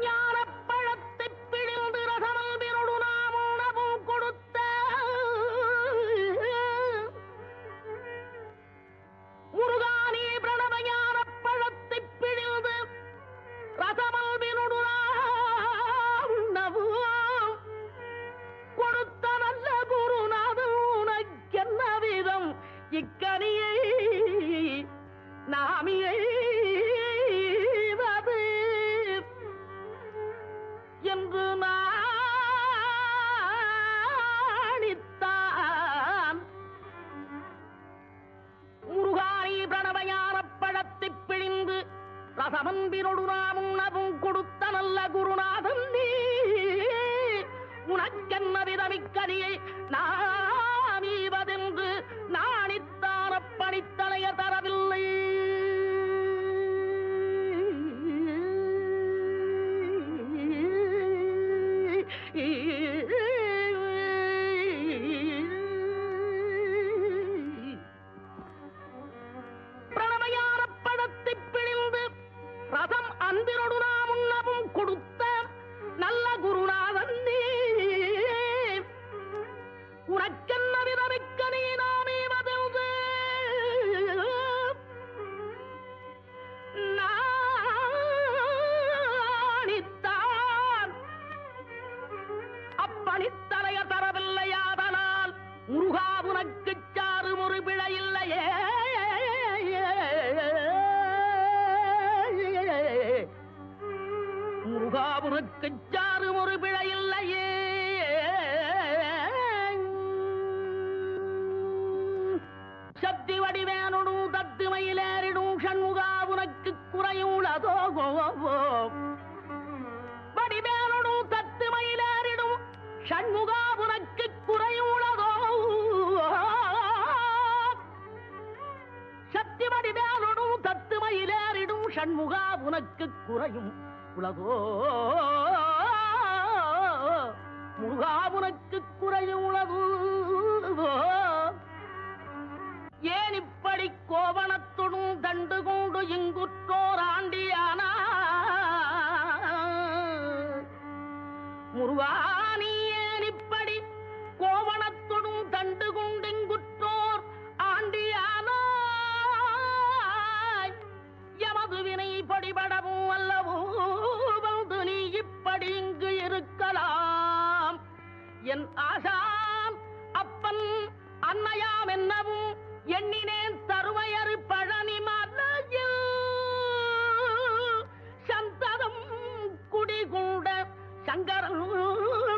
ஞானப்பழத்தை பிழிந்து ரசமல்பினொடு நாம் உணவும் கொடுத்த. முருகானி பிரணவ ஞானப்பழத்தை பிழிந்து ரசமல்பினொடு நாம் உணவும் கொடுத்த நல்ல குருநாதன் உனக்கென்ன விதம்? இக்கனியை நாமியை ரசமன்பினொடு நாம் உணவும் கொடுத்த நல்ல குரு. உனக்கென்ன விதமிக்க நீ நாமே வதந்து நாணித்தான் அப்பணித்தலைய தரவில்லையாதனால் முருகா உனக்கு சாறு ஒரு பிழையில்லையே. முருகா உனக்கு சாறு ஒரு பிழையில்லையே. சண்முகா உனக்கு குறையுள்ளதோ சக்தி வடிவேனுடும் தத்துமையிலேறிடும் சண்முகா உனக்கு குறையும் உலகோ முகா உனக்கு குறையும் உலகோ ஏன் இப்படி கோவணத்துடும் தண்டு கொண்டு இங்குற்றோர் ஆண்டியானா? முருவா ఎన్ని